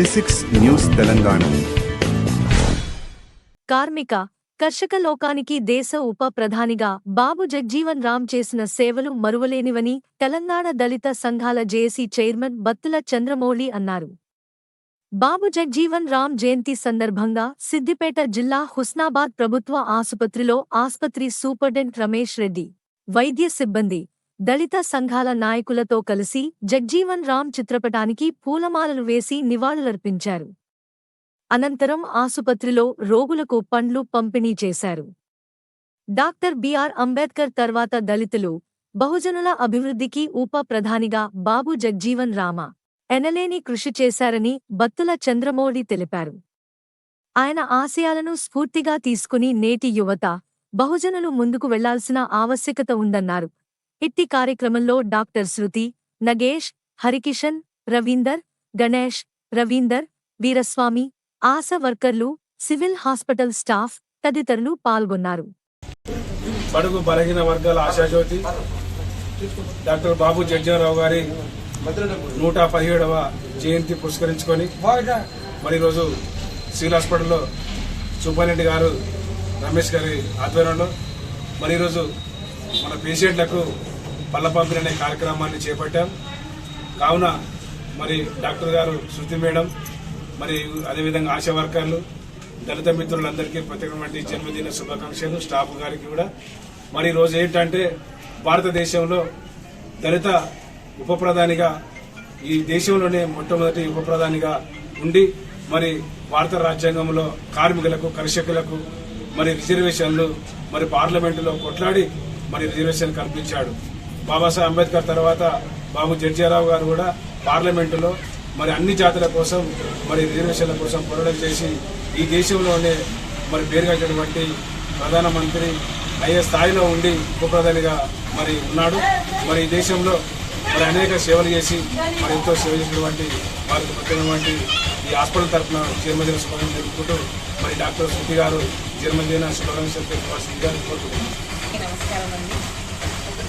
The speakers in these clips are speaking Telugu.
జెసిక్స్ న్యూస్ తెలంగాణ. కార్మిక కర్షక లోకానికి దేశ ఉప ప్రధానిగా బాబు జగ్జీవన్ రామ్ చేసిన సేవలు మరువలేనివని తెలంగాణ దళిత సంఘాల జేఏసీ చైర్మన్ బత్తుల చంద్రమౌళి అన్నారు. బాబు జగ్జీవన్ రామ్ జయంతి సందర్భంగా సిద్దిపేట జిల్లా హుస్నాబాద్ ప్రభుత్వ ఆసుపత్రిలో ఆసుపత్రి సూపర్డెంట్ రమేష్ రెడ్డి వైద్య సిబ్బంది దళిత సంఘాల నాయకులతో కలిసి జగ్జీవన్ రామ్ చిత్రపటానికి పూలమాలలు వేసి నివాళులర్పించారు. అనంతరం ఆసుపత్రిలో రోగులకు పండ్లు పంపిణీ చేశారు. డాక్టర్ బిఆర్ అంబేద్కర్ తర్వాత దళితులు బహుజనుల అభివృద్ధికి ఉప ప్రధానిగా బాబు జగ్జీవన్ రామ ఎనలేని కృషి చేశారని బత్తుల చంద్రమౌళి తెలిపారు. ఆయన ఆశయాలను స్ఫూర్తిగా తీసుకుని నేటి యువత బహుజనులు ముందుకు వెళ్ళాల్సిన ఆవశ్యకత ఉందన్నారు. ఇట్టి కార్యక్రమంలో డాక్టర్ శృతి నగేష్ హరికిషన్ రవీందర్ గణేష్ రవీందర్ వీరస్వామి ఆశా వర్కర్లు సివిల్ హాస్పిటల్ స్టాఫ్ తదితరులు పాల్గొన్నారు. బడుగు బలహీన వర్గాల ఆశాజ్యోతి డాక్టర్ బాబు జడ్జారావు గారి నూట పదిహేడవ జయంతి పురస్కరించుకొని మరి ఈరోజు సివిల్ హాస్పిటల్లో సూపరింటెండెంట్ గారు రమేష్ గారి ఆధ్వర్యంలో మరి ఈరోజు మన పేషెంట్లకు పళ్ళ పంపిణీ అనే కార్యక్రమాన్ని చేపట్టాం. కావున మరి డాక్టర్ గారు శృతి మేడం మరి అదేవిధంగా ఆశా వర్కర్లు దళిత మిత్రులందరికీ ప్రత్యేకమైన జన్మదిన శుభాకాంక్షలు స్టాఫ్ గారికి కూడా. మరి ఈరోజు రోజు ఏంటంటే భారతదేశంలో దళిత ఉప ప్రధానిగా ఈ దేశంలోనే మొట్టమొదటి ఉప ప్రధానిగా ఉండి మరి భారత రాజ్యాంగంలో కార్మికులకు కర్షకులకు మరి రిజర్వేషన్లు మరి పార్లమెంటులో కొట్లాడి మరి రిజర్వేషన్ కల్పించాడు. బాబాసాహెబ్ అంబేద్కర్ తర్వాత బాబు జడ్జీరావు గారు కూడా పార్లమెంటులో మరి అన్ని జాతుల కోసం మరి రిజర్వేషన్ల కోసం పోరాటం చేసి ఈ దేశంలోనే మరి పేరుగట్టినటువంటి ప్రధానమంత్రి అయ్యే స్థాయిలో ఉండి ఉపప్రధానిగా మరి ఉన్నాడు. మరి ఈ దేశంలో మరి అనేక సేవలు చేసి మరి ఎంతో సేవ చేసినటువంటి వారికి ప్రత్యేకమైనటువంటి ఈ హాస్పిటల్ తరఫున జన్మదిన శుభాకాంక్షలు తెలుపుకుంటూ మరి డాక్టర్ శృతి గారు జన్మదిన శుభాకాంక్షలు తెలుపుకోవాల్సిందిగా కోరుకుంటున్నాను. నమస్కారం అండి.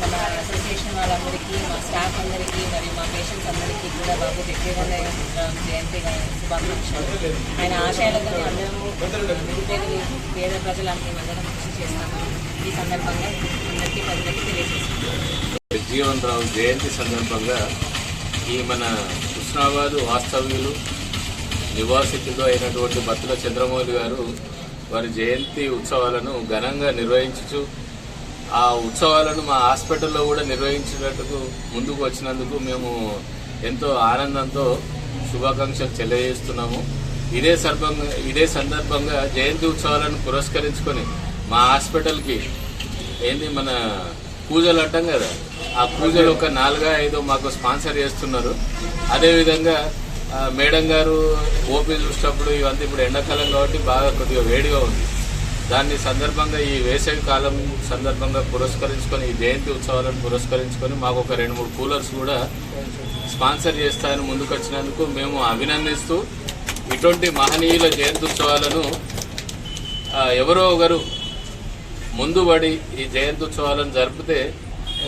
మన అసోసియేషన్ వాళ్ళందరికీ మా స్టాఫ్ అందరికీ మరియు మా పేషెంట్స్ అందరికీ కూడా బాబు జగజీవన్ జయంతి శుభాకాంక్షలు. ఆయన ఆశయాలతో అందరము నిరుపేదలు పేద ప్రజలందరం అందరం కృషి చేస్తాము. ఈ సందర్భంగా అందరికీ ప్రజలకి తెలియజేస్తాము జీవన్ రావు జయంతి సందర్భంగా ఈ మన కృష్ణాబాద్ వాస్తవ్యులు నివాసితులు అయినటువంటి బత్తుల చంద్రమౌళి గారు వారి జయంతి ఉత్సవాలను ఘనంగా నిర్వహించుచు ఆ ఉత్సవాలను మా హాస్పిటల్లో కూడా నిర్వహించినట్టుకు ముందుకు వచ్చినందుకు మేము ఎంతో ఆనందంతో శుభాకాంక్షలు తెలియజేస్తున్నాము. ఇదే సందర్భంగా ఇదే సందర్భంగా జయంతి ఉత్సవాలను పురస్కరించుకొని మా హాస్పిటల్కి ఏంది మన పూజలు అంటాం కదా ఆ పూజలు ఒక నాలుగా ఐదో మాకు స్పాన్సర్ చేస్తున్నారు. అదేవిధంగా మేడం గారు ఓపీ చూసినప్పుడు ఇవంతా ఇప్పుడు ఎండాకాలం కాబట్టి బాగా కొద్దిగా వేడిగా ఉంది. దాన్ని సందర్భంగా ఈ వేసవి కాలం సందర్భంగా పురస్కరించుకొని ఈ జయంతి ఉత్సవాలను పురస్కరించుకొని మాకు ఒక రెండు మూడు కూలర్స్ కూడా స్పాన్సర్ చేస్తాయని ముందుకొచ్చినందుకు మేము అభినందిస్తూ ఇటువంటి మహనీయుల జయంతి ఉత్సవాలను ఎవరో ఒకరు ముందుబడి ఈ జయంతి ఉత్సవాలను జరిపితే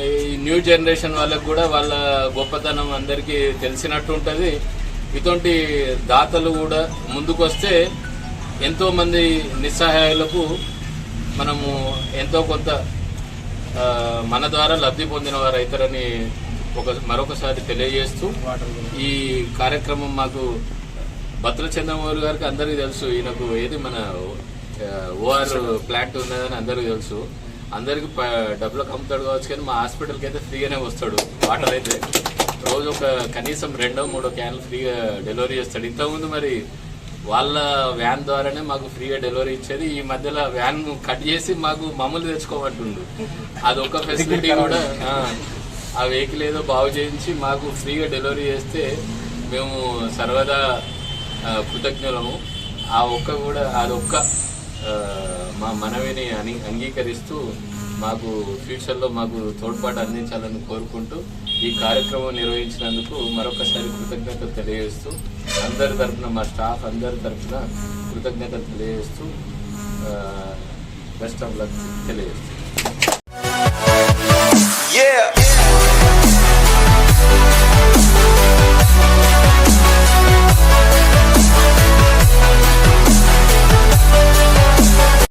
ఈ న్యూ జనరేషన్ వాళ్ళకు కూడా వాళ్ళ గొప్పతనం అందరికీ తెలిసినట్టు ఉంటుంది. ఇటువంటి దాతలు కూడా ముందుకొస్తే ఎంతో మంది నిస్సహాయాలకు మనము ఎంతో కొంత మన ద్వారా లబ్ధి పొందిన వారు అవుతారని ఒక మరొకసారి తెలియజేస్తూ ఈ కార్యక్రమం మాకు భద్ర చంద్రమౌళి గారికి అందరికీ తెలుసు. ఈయనకు ఏది మన ఓఆర్ ప్లాంట్ ఉన్నదని అందరికీ తెలుసు. అందరికి డబ్బులకు అమ్ముతాడు కావచ్చు కానీ మా హాస్పిటల్కి అయితే ఫ్రీగానే వస్తాడు. వాటర్ అయితే రోజు ఒక కనీసం రెండో మూడో క్యాన్లు ఫ్రీగా డెలివరీ చేస్తాడు. ఇంతకుముందు మరి వాళ్ళ వ్యాన్ ద్వారానే మాకు ఫ్రీగా డెలివరీ ఇచ్చేది. ఈ మధ్యలో వ్యాన్ కట్ చేసి మాకు మమ్మల్ని తెచ్చుకోమంటుండు. అదొక ఫెసిలిటీ కూడా ఆ, వెహికల్ ఏదో బాగు చేయించి మాకు ఫ్రీగా డెలివరీ చేస్తే మేము సర్వదా కృతజ్ఞులము. ఆ ఒక్క కూడా అదొక్క మా మనవిని అని అంగీకరిస్తూ మాకు ఫ్యూచర్లో మాకు తోడ్పాటు అందించాలని కోరుకుంటూ ఈ కార్యక్రమం నిర్వహించినందుకు మరొకసారి కృతజ్ఞతలు తెలియజేస్తూ అందరి తరఫున మా స్టాఫ్ అందరి తరఫున కృతజ్ఞతలు తెలియజేస్తూ బెస్ట్ ఆఫ్ లక్ తెలియజేస్తూ.